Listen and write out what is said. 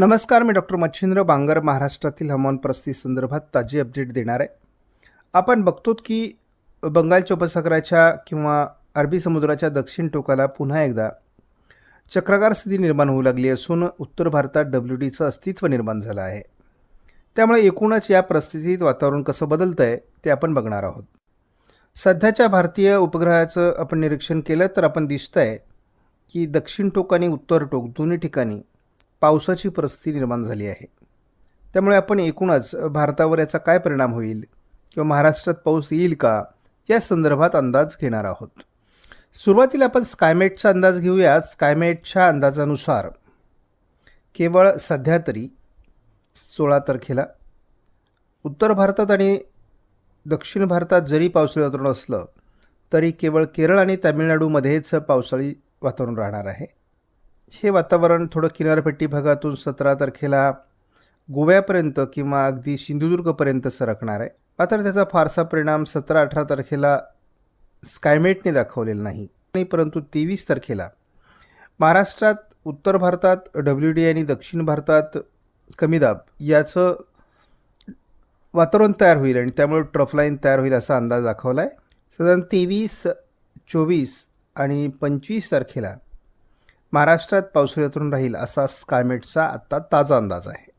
नमस्कार मी डॉक्टर मच्छिंद्र बांगर महाराष्ट्रातील हवामान परिस्थिती संदर्भात ताजी अपडेट देणार आहे. आपण बघतो की बंगालच्या उपसागराच्या किंवा अरबी समुद्राच्या दक्षिण टोकाला पुन्हा एकदा चक्राकार स्थिती निर्माण होऊ लागली असून उत्तर भारतात डब्ल्यू डीचं अस्तित्व निर्माण झालं आहे. त्यामुळे एकूणच या परिस्थितीत वातावरण कसं बदलतं आहे ते आपण बघणार आहोत. सध्याच्या भारतीय उपग्रहाचं आपण निरीक्षण केलं तर आपण दिसतंय की दक्षिण टोक आणि उत्तर टोक दोन्ही ठिकाणी पावसाची परिस्थिती निर्माण झाली आहे. त्यामुळे आपण एकूणच भारतावर याचा काय परिणाम होईल किंवा महाराष्ट्रात पाऊस येईल का या संदर्भात अंदाज घेणार आहोत. सुरुवातीला आपण स्कायमेटचा अंदाज घेऊया. स्कायमेटच्या अंदाजानुसार केवळ सध्या तरी सोळा तारखेला उत्तर भारतात आणि दक्षिण भारतात जरी पावसाळी वातावरण असलं तरी केवळ केरळ आणि तामिळनाडूमध्येच पावसाळी वातावरण राहणार आहे. हे वातावरण थोडं किनारपट्टी भागातून सतरा तारखेला गोव्यापर्यंत किंवा अगदी सिंधुदुर्गपर्यंत सरकणार आहे. मात्र त्याचा फारसा परिणाम सतरा अठरा तारखेला स्कायमेटने दाखवलेला नाही. नाही परंतु तेवीस तारखेला महाराष्ट्रात उत्तर भारतात डब्ल्यू डी आणि दक्षिण भारतात कमी दाब. याचं वातावरण तयार होईल आणि त्यामुळे ट्रफलाईन तयार होईल असा अंदाज दाखवला आहे साधारण तेवीस चोवीस आणि पंचवीस तारखेला महाराष्ट्रात पावसाळी वातावरण राहील असा स्कायमेटचा आत्ता ताजा अंदाज आहे.